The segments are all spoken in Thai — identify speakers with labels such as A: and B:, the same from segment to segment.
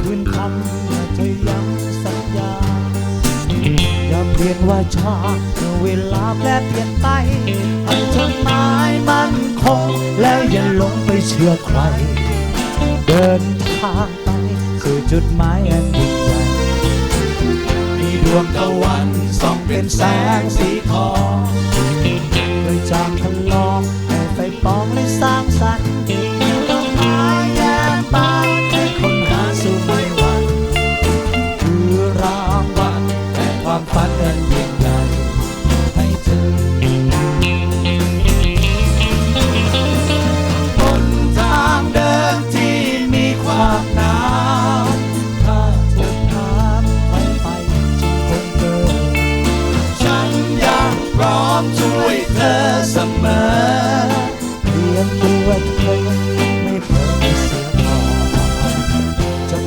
A: คืนคำอย่าจะย้ำสัญญา อย่าเปลี่ยนว่าชาเมื่อเวลาแปรเปลี่ยนไปอันทำไมมันคง แล้วอย่าลงไปเชื่อใคร เดินทางไปสู่จุดหมายอันยิ่งใหญ่มีดวงตะวันส่องเป็นแสงสีทอง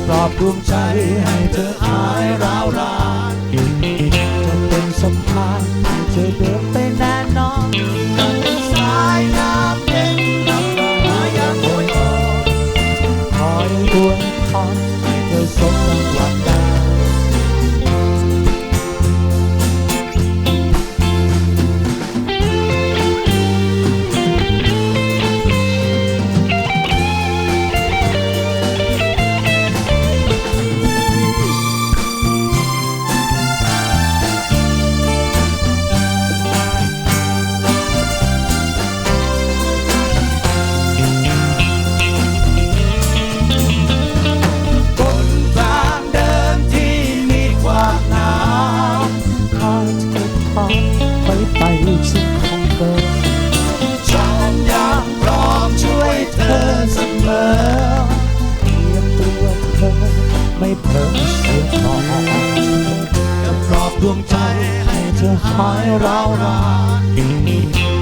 A: ปลอบดวงใจให้เธอหายร้าวรา ไม่เพิ่มเสียพอจะปลอบดวงใจให้เธอหายร้าวราน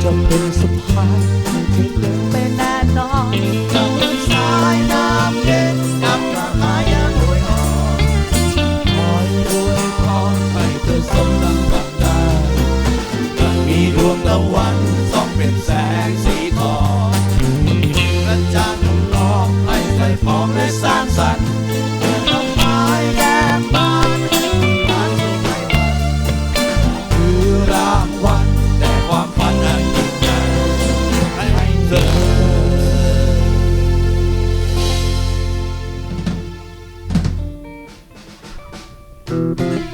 A: จะเป็นสะพานให้เธอเดินไปแน่นอนจะเป็นสายน้ำเย็นนำกระหายอย่างรวยอ่อคอยรวยพรให้เธอสมดังหวังได้ยังมีดวงตะวันส่องเป็นแสงสีทองกระจ่างทำลองให้ไฟฟองและสร้างสรรค์ อัน